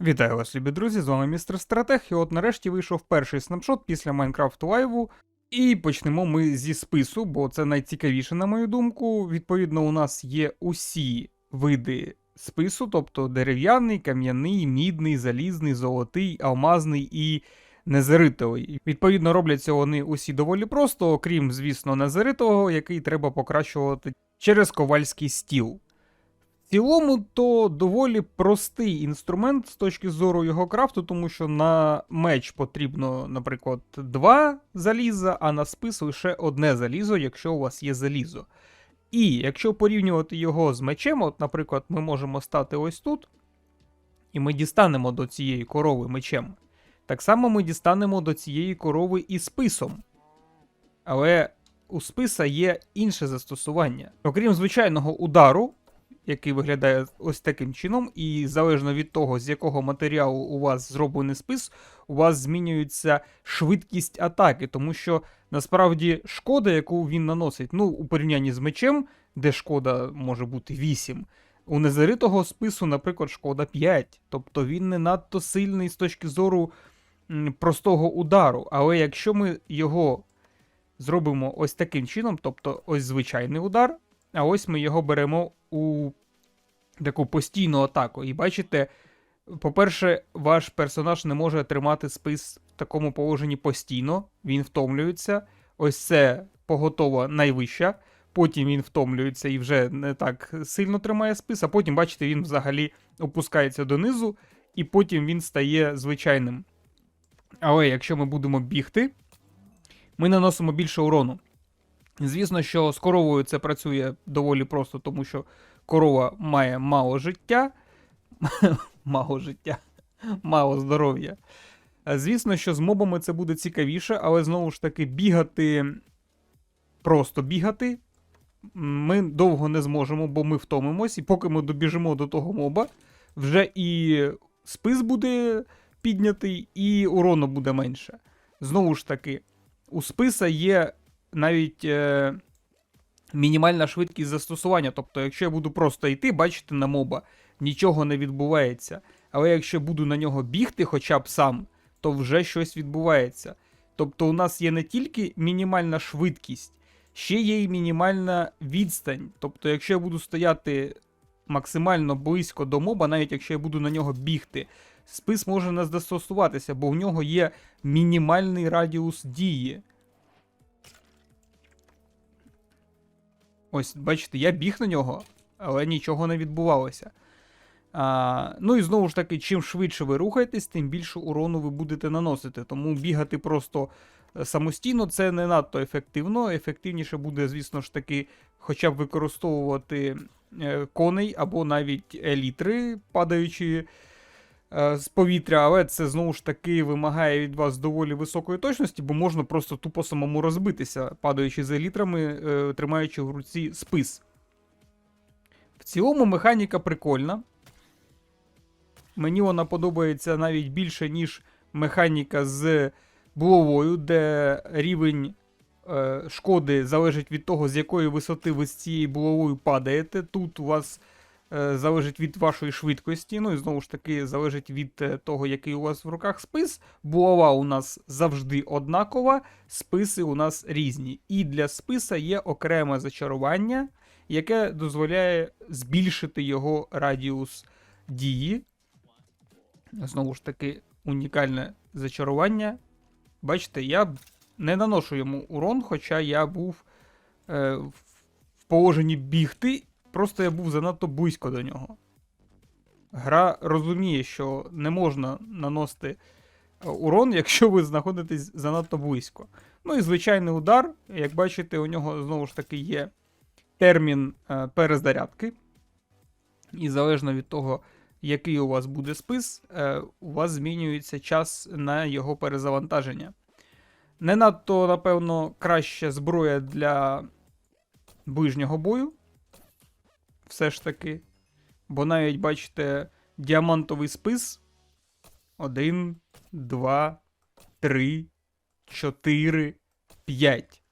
Вітаю вас, любі друзі! З вами містер Стратег. І от нарешті вийшов перший снапшот після Майнкрафт Лайву. І почнемо ми зі спису, бо це найцікавіше, на мою думку. Відповідно, у нас є усі види спису, тобто дерев'яний, кам'яний, мідний, залізний, золотий, алмазний і незеритовий. Відповідно, робляться вони усі доволі просто, окрім, звісно, незеритового, який треба покращувати через ковальський стіл. Цілому, то доволі простий інструмент з точки зору його крафту, тому що на меч потрібно, наприклад, два заліза, а на спис лише одне залізо, якщо у вас є залізо. І якщо порівнювати його з мечем, от, наприклад, ми можемо стати ось тут, і ми дістанемо до цієї корови мечем. Так само ми дістанемо до цієї корови і списом. Але у списа є інше застосування. Окрім звичайного удару, який виглядає ось таким чином, і залежно від того, з якого матеріалу у вас зроблений спис, у вас змінюється швидкість атаки, тому що насправді шкода, яку він наносить, ну, у порівнянні з мечем, де шкода може бути 8, у незаритого спису, наприклад, шкода 5. Тобто він не надто сильний з точки зору простого удару. Але якщо ми його зробимо ось таким чином, тобто ось звичайний удар, а ось ми його беремо у таку постійну атаку. І бачите, по-перше, ваш персонаж не може тримати спис в такому положенні постійно, він втомлюється. Ось це поготова найвища. Потім він втомлюється і вже не так сильно тримає спис, а потім, бачите, він взагалі опускається донизу, і потім він стає звичайним. Але якщо ми будемо бігти, ми наносимо більше урону. Звісно, що з коровою це працює доволі просто, тому що корова має мало життя, мало життя, мало здоров'я. Е, Звісно, що з мобами це буде цікавіше, але знову ж таки бігати, просто бігати. Ми довго не зможемо, бо ми втомимось, і поки ми добіжимо до того моба, вже і спис буде піднятий, і урону буде менше. Знову ж таки, у списа є навіть е, мінімальна швидкість застосування. Тобто, якщо я буду просто йти, бачите на моба, нічого не відбувається. Але якщо буду на нього бігти хоча б сам, то вже щось відбувається. Тобто, у нас є не тільки мінімальна швидкість, ще є і мінімальна відстань. Тобто, якщо я буду стояти максимально близько до моба, навіть якщо я буду на нього бігти, спис може не застосуватися, бо в нього є мінімальний радіус дії. Ось, бачите, я біг на нього, але нічого не відбувалося. А, ну і знову ж таки, чим швидше ви рухаєтесь, тим більше урону ви будете наносити. Тому бігати просто е, самостійно це не надто ефективно. Ефективніше буде, звісно ж таки, хоча б використовувати е, коней або навіть елітри, падаючи з повітря, але це знову ж таки вимагає від вас доволі високої точності, бо можна просто тупо самому розбитися, падаючи з елітрами, е, тримаючи в руці спис. В цілому механіка прикольна. Мені вона подобається навіть більше, ніж механіка з булавою, де рівень е, шкоди залежить від того, з якої висоти ви з цією булавою падаєте. Тут у вас е, залежить від вашої швидкості. Ну і знову ж таки залежить від е, того, який у вас в руках спис. Булава у нас завжди однакова, списи у нас різні. І для списа є окреме зачарування, яке дозволяє збільшити його радіус дії. Знову ж таки, унікальне зачарування. Бачите, я не наношу йому урон, хоча я був е, в положенні бігти, просто я був занадто близько до нього. Гра розуміє, що не можна наносити е, урон, якщо ви знаходитесь занадто близько. Ну і звичайний удар, як бачите, у нього знову ж таки є термін е, перезарядки. І залежно від того, який у вас буде спис, е, у вас змінюється час на його перезавантаження. Не надто, напевно, краща зброя для ближнього бою. Все ж таки. Бо навіть, бачите, діамантовий спис. 1, 2, 3, 4, 5.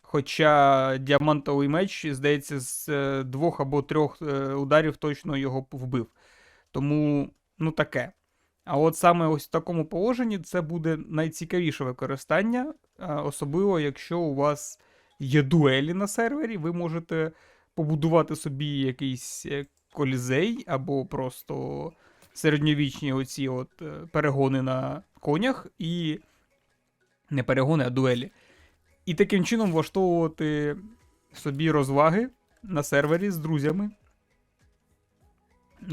Хоча діамантовий меч, здається, з е, двох або трьох е, ударів точно його вбив. Тому, ну таке. А от саме ось в такому положенні це буде найцікавіше використання, особливо якщо у вас є дуелі на сервері, ви можете побудувати собі якийсь е, колізей або просто середньовічні оці от е, перегони на конях і не перегони, а дуелі. І таким чином влаштовувати собі розваги на сервері з друзями.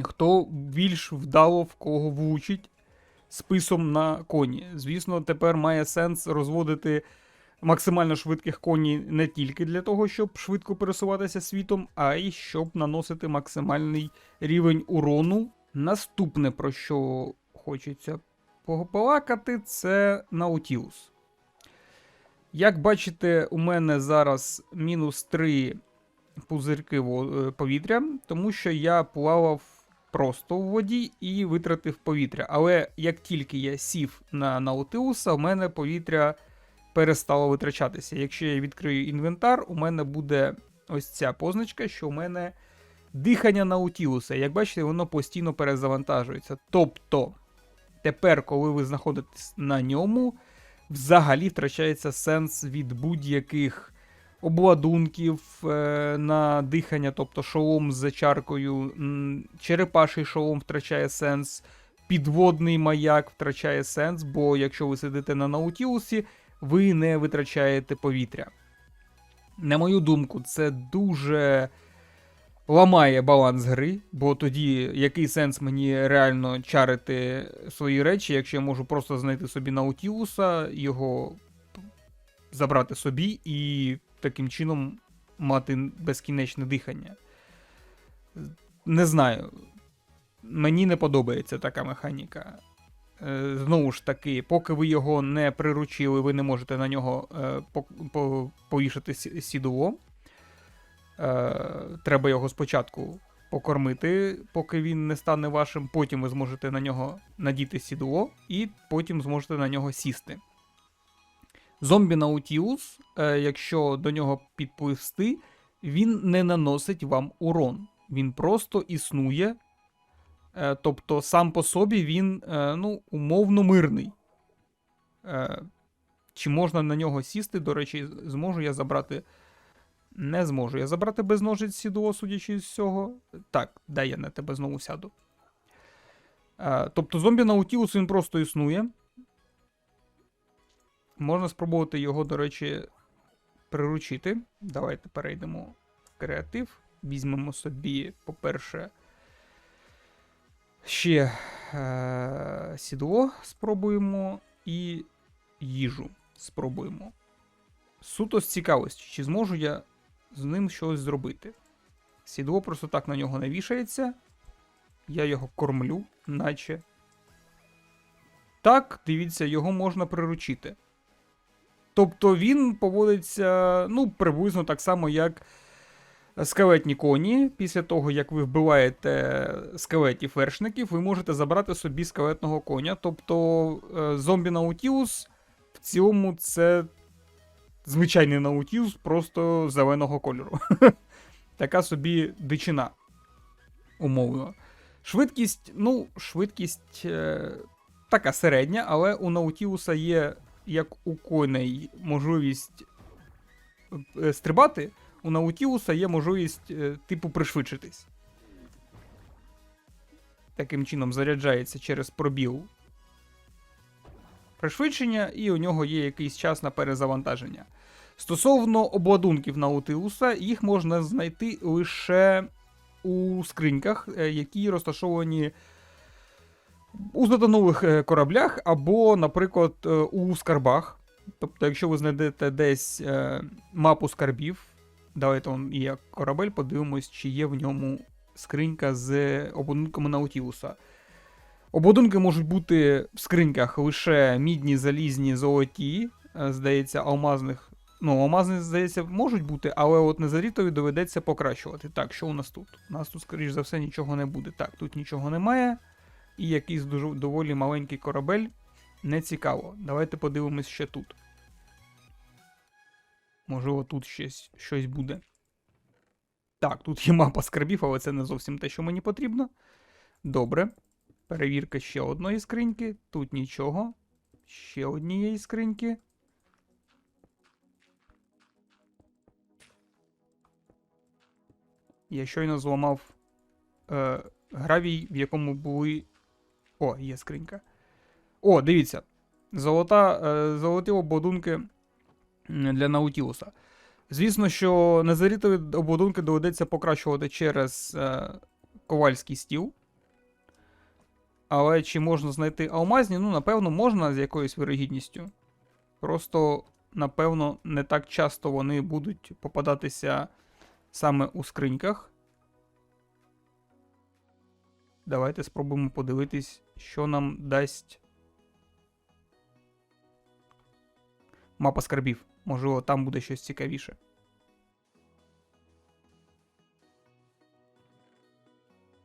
Хто більш вдало в кого влучить списом на коні. Звісно, тепер має сенс розводити максимально швидких коні не тільки для того, щоб швидко пересуватися світом, а й щоб наносити максимальний рівень урону. Наступне, про що хочеться пополакати, це Наутілус. Як бачите, у мене зараз мінус 3 пузирки е, повітря, тому що я плавав просто в воді і витратив повітря. Але як тільки я сів на Наутилуса, у мене повітря перестало витрачатися. Якщо я відкрию інвентар, у мене буде ось ця позначка, що у мене дихання Наутілуса. Як бачите, воно постійно перезавантажується. Тобто, тепер, коли ви знаходитесь на ньому, взагалі втрачається сенс від будь-яких обладунків е, на дихання, тобто шолом з зачаркою, м, черепаший шолом втрачає сенс, підводний маяк втрачає сенс, бо якщо ви сидите на наутілусі, ви не витрачаєте повітря. На мою думку, це дуже ламає баланс гри, бо тоді який сенс мені реально чарити свої речі, якщо я можу просто знайти собі наутілуса, його забрати собі і таким чином мати безкінечне дихання. Не знаю. Мені не подобається така механіка. Е, Знову ж таки, поки ви його не приручили, ви не можете на нього е, по- по- повішати сідло. Е, Треба його спочатку покормити, поки він не стане вашим. Потім ви зможете на нього надіти сідло, і потім зможете на нього сісти. Зомбі Наутілус, е, якщо до нього підпливсти, він не наносить вам урон. Він просто існує. Е, тобто сам по собі він е, ну, умовно мирний. Е, чи можна на нього сісти? До речі, зможу я забрати. Не зможу я забрати без ножиць сідло, судячи з цього. Так, дай я на тебе знову сяду. Тобто зомбі Наутілус він просто існує. Можна спробувати його, до речі, приручити. Давайте перейдемо в креатив. Візьмемо собі, по-перше, ще е- сідло спробуємо і їжу спробуємо. Суто з цікавості, чи зможу я з ним щось зробити. Сідло просто так на нього не вішається. Я його кормлю, наче. Так, дивіться, його можна приручити. Тобто він поводиться, ну, приблизно так само, як скелетні коні. Після того, як ви вбиваєте скелетів вершників, ви можете забрати собі скелетного коня. Тобто е, зомбі Наутілус в цілому це звичайний Наутілус, просто зеленого кольору. Така собі дичина. Умовно. Швидкість, ну, швидкість е, така середня, але у Наутілуса є, як у коней, можливість е, стрибати. У Наутілуса є можливість, е, типу, пришвидшитись. Таким чином заряджається через пробіл пришвидшення, і у нього є якийсь час на перезавантаження. Стосовно обладунків Наутилуса, їх можна знайти лише у скриньках, е, які розташовані у затонулих е, кораблях, або, наприклад, у скарбах. Тобто, якщо ви знайдете десь мапу скарбів, давайте он є корабель, подивимось, чи є в ньому скринька з обладунками Наутілуса. Обладунки можуть бути в скриньках лише мідні, залізні, золоті, е, здається, алмазних. Ну, алмазні, здається, можуть бути, але от незарітові доведеться покращувати. Так, що у нас тут? У нас тут, скоріш за все, нічого не буде. Так, тут нічого немає. І якийсь дуже доволі маленький корабель. Не цікаво. Давайте подивимось ще тут. Можливо, тут щось, щось буде. Так, тут є мапа скарбів, але це не зовсім те, що мені потрібно. Добре. Перевірка ще одної скриньки. Тут нічого. Ще однієї скриньки. Я щойно зламав е, гравій, в якому були. О, є скринька. О, дивіться. Золота, е, золоті обладунки для Наутілуса. Звісно, що незарітові обладунки доведеться покращувати через е, ковальський стіл. Але чи можна знайти алмазні? Ну, напевно, можна з якоюсь вирогідністю. Просто, напевно, не так часто вони будуть попадатися саме у скриньках. Давайте спробуємо подивитись, що нам дасть мапа скарбів. Можливо, там буде щось цікавіше.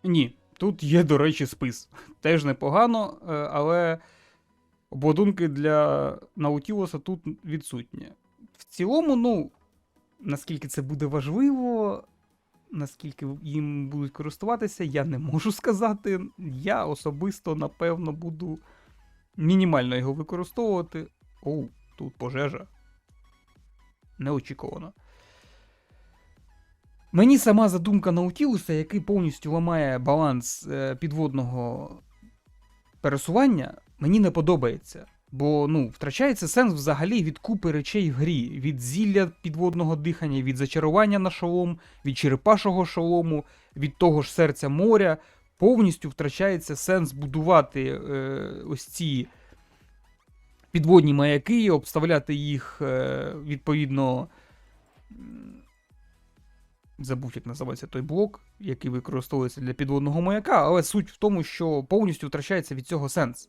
Ні, тут є, до речі, спис. Теж непогано, е, але обладунки для Наутілуса тут відсутні. В цілому, ну, наскільки це буде важливо, наскільки їм будуть користуватися, я не можу сказати. Я особисто, напевно, буду мінімально його використовувати. Оу, тут пожежа. Неочікувано. Мені сама задумка Наутілуса, який повністю ламає баланс е, підводного пересування, мені не подобається. Бо ну, втрачається сенс взагалі від купи речей в грі: від зілля підводного дихання, від зачарування на шолом, від черепашого шолому, від того ж серця моря. Повністю втрачається сенс будувати е, ось ці підводні маяки, обставляти їх е, відповідно. Забув, як називається той блок, який використовується для підводного маяка, але суть в тому, що повністю втрачається від цього сенс.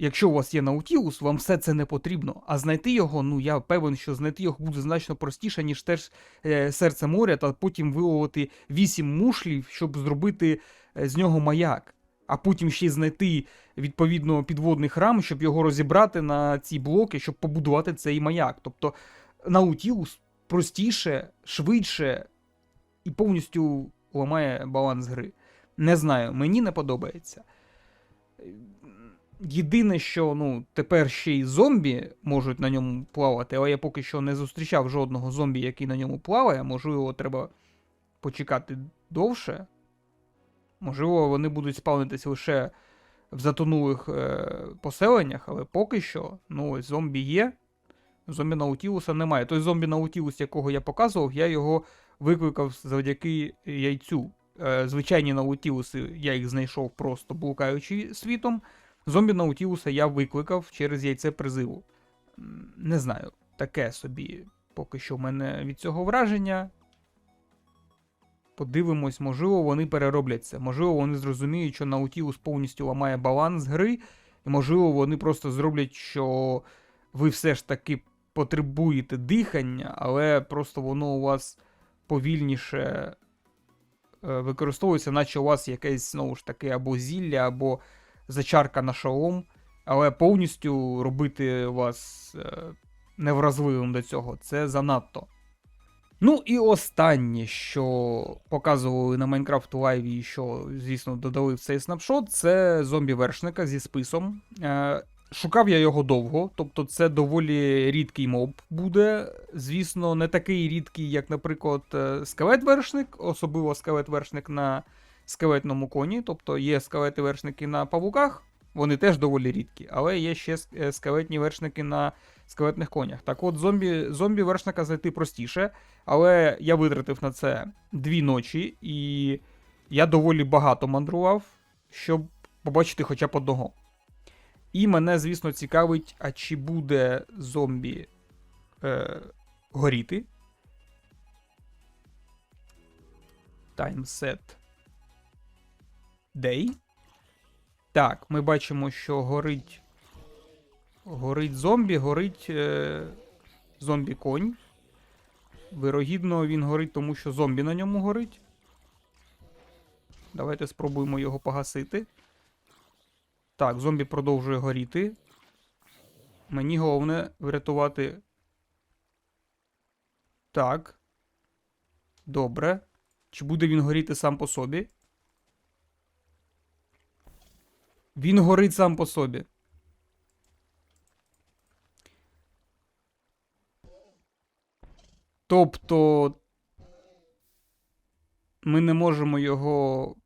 Якщо у вас є Наутілус, вам все це не потрібно. А знайти його, ну я певен, що знайти його буде значно простіше, ніж теж е, серце моря, та потім виловити 8 мушлів, щоб зробити е, з нього маяк. А потім ще й знайти відповідно підводний храм, щоб його розібрати на ці блоки, щоб побудувати цей маяк. Тобто Наутілус простіше, швидше і повністю ламає баланс гри. Не знаю, мені не подобається. Єдине, що ну, тепер ще й зомбі можуть на ньому плавати, але я поки що не зустрічав жодного зомбі, який на ньому плаває. Можливо, треба почекати довше. Можливо, вони будуть спавнитися лише в затонулих е, поселеннях, але поки що, ну ось зомбі є. Зомбі Наутілуса немає. Той зомбі Наутілус, якого я показував, я його викликав завдяки яйцю. Е, звичайні Наутілуси я їх знайшов просто блукаючи світом. Зомбі Наутілуса я викликав через яйце призиву. Не знаю, таке собі поки що в мене від цього враження. Подивимось, можливо, вони переробляться. Можливо, вони зрозуміють, що Наутілус повністю ламає баланс гри, і можливо, вони просто зроблять, що ви все ж таки потребуєте дихання, але просто воно у вас повільніше е, використовується, наче у вас якесь знову ж таки або зілля, або зачарка на шолом, але повністю робити вас е, невразливим до цього це занадто. Ну і останнє, що показували на Minecraft Live і що, звісно, додали в цей снапшот, це зомбі-вершника зі списом. Е, Шукав я його довго, тобто це доволі рідкий моб буде. Звісно, не такий рідкий, як, наприклад, е, скелет-вершник, особливо скелет-вершник на скелетному коні. Тобто є скелети-вершники на павуках, вони теж доволі рідкі, але є ще е, скелетні вершники на скелетних конях. Так от, зомбі, зомбі-вершника знайти простіше, але я витратив на це дві ночі, і я доволі багато мандрував, щоб побачити хоча б одного. І мене, звісно, цікавить, а чи буде зомбі е, горіти. Set Day. Так, ми бачимо, що горить. Горить зомбі, горить е, зомбі-конь. Вирогідно, він горить, тому що зомбі на ньому горить. Давайте спробуємо його погасити. Так, зомбі продовжує горіти. Мені головне врятувати. Так. Добре. Чи буде він горіти сам по собі? Він горить сам по собі. Тобто ми не можемо його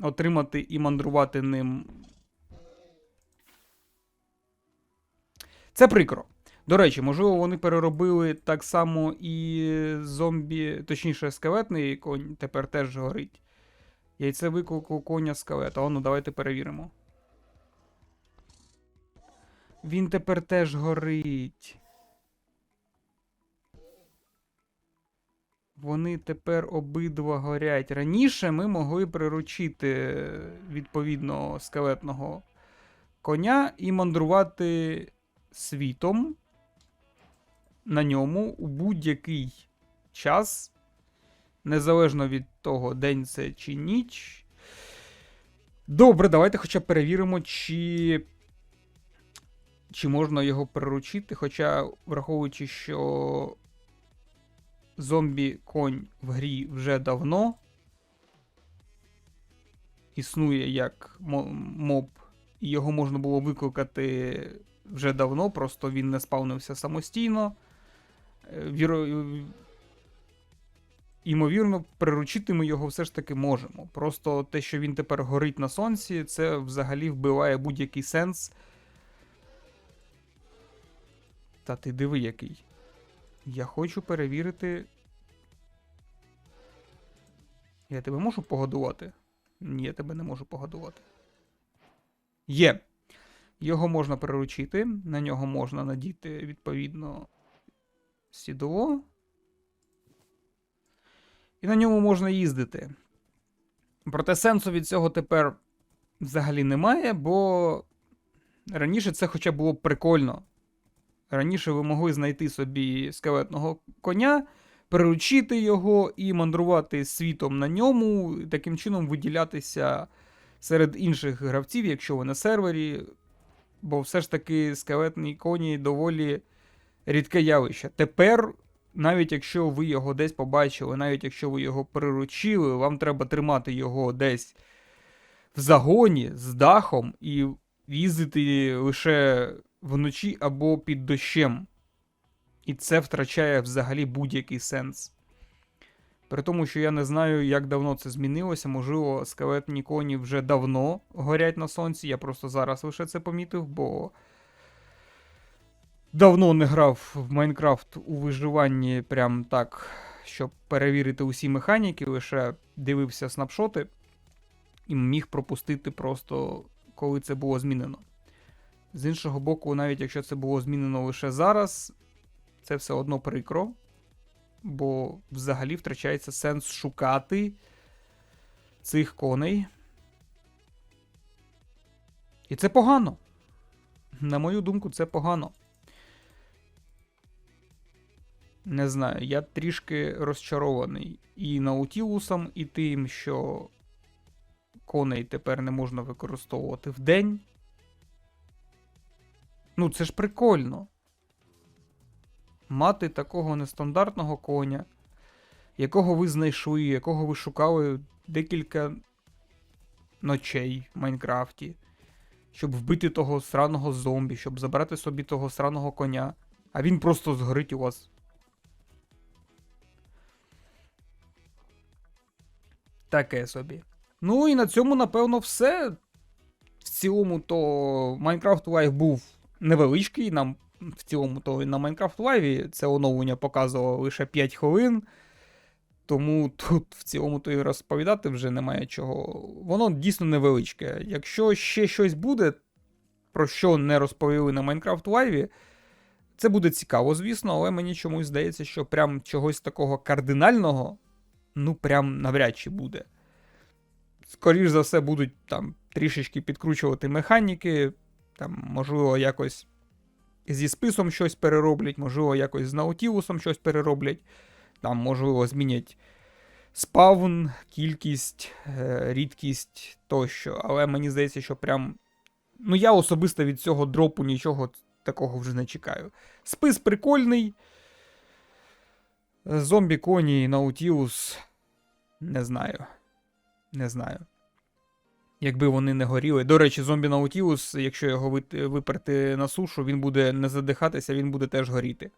отримати і мандрувати ним. Це прикро. До речі, можливо, вони переробили так само і зомбі, точніше, скелетний конь тепер теж горить. Яйце виклику коня скелета. О, давайте перевіримо. Він тепер теж горить. Вони тепер обидва горять. Раніше ми могли приручити відповідно скелетного коня і мандрувати світом на ньому у будь-який час, незалежно від того, день це чи ніч. Добре, давайте хоча б перевіримо, чи. Чи можна його приручити, хоча, враховуючи, що зомбі-конь в грі вже давно існує як моб, і його можна було викликати вже давно, просто він не спавнився самостійно. Е, Віро... Імовірно, приручити ми його все ж таки можемо. Просто те, що він тепер горить на сонці, це взагалі вбиває будь-який сенс. Та ти диви який. Я хочу перевірити. Я тебе можу погодувати? Ні, я тебе не можу погодувати. Є. Його можна приручити, на нього можна надіти відповідно сідло. І на ньому можна їздити. Проте сенсу від цього тепер взагалі немає, бо раніше це хоча було прикольно. Раніше ви могли знайти собі скелетного коня, приручити його і мандрувати світом на ньому, і таким чином виділятися серед інших гравців, якщо ви на сервері. Бо все ж таки скелетні коні доволі рідке явище. Тепер, навіть якщо ви його десь побачили, навіть якщо ви його приручили, вам треба тримати його десь в загоні з дахом і їздити лише вночі або під дощем. І це втрачає взагалі будь-який сенс. При тому, що я не знаю, як давно це змінилося. Можливо, скелетні коні вже давно горять на сонці. Я просто зараз лише це помітив, бо давно не грав в Майнкрафт у виживанні прям так, щоб перевірити усі механіки, лише дивився снапшоти і міг пропустити просто, коли це було змінено. З іншого боку, навіть якщо це було змінено лише зараз, це все одно прикро, бо взагалі втрачається сенс шукати цих коней. І це погано. На мою думку, це погано. Не знаю, я трішки розчарований і Наутілусом, і тим, що коней тепер не можна використовувати вдень. Ну, це ж прикольно. Мати такого нестандартного коня, якого ви знайшли, якого ви шукали декілька ночей в Майнкрафті, щоб вбити того сраного зомбі, щоб забрати собі того сраного коня, а він просто згорить у вас. Таке собі. Ну і на цьому, напевно, все. В цілому, то Minecraft Live був невеличкий. Нам в цілому то на Minecraft Live це оновлення показувало лише 5 хвилин. Тому тут в цілому то і розповідати вже немає чого. Воно дійсно невеличке. Якщо ще щось буде, про що не розповіли на Minecraft Live, це буде цікаво, звісно, але мені чомусь здається, що прям чогось такого кардинального, ну прям навряд чи буде. Скоріш за все, будуть там трішечки підкручувати механіки, там, можливо, якось зі списом щось перероблять, можливо, якось з Наутілусом щось перероблять. Там, можливо, змінять спавн, кількість, е, рідкість тощо. Але мені здається, що прям. Ну, я особисто від цього дропу нічого такого вже не чекаю. Спис прикольний. Зомбі коні, Наутілус. Не знаю. Не знаю. Якби вони не горіли. До речі, зомбі Наутілус, якщо його виперти на сушу, він буде не задихатися, він буде теж горіти.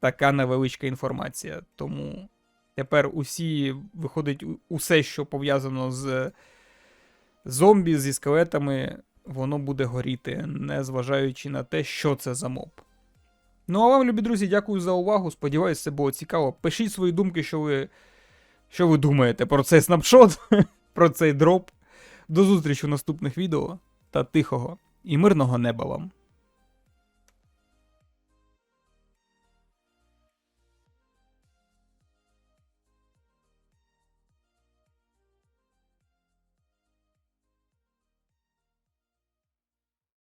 Така невеличка інформація. Тому тепер усі виходить усе, що пов'язано з зомбі, зі скелетами, воно буде горіти, незважаючи на те, що це за моб. Ну а вам, любі друзі, дякую за увагу. Сподіваюсь, це було цікаво. Пишіть свої думки, що ви, що ви думаєте про цей снапшот, про цей дроп. До зустрічі у наступних відео та тихого і мирного неба вам.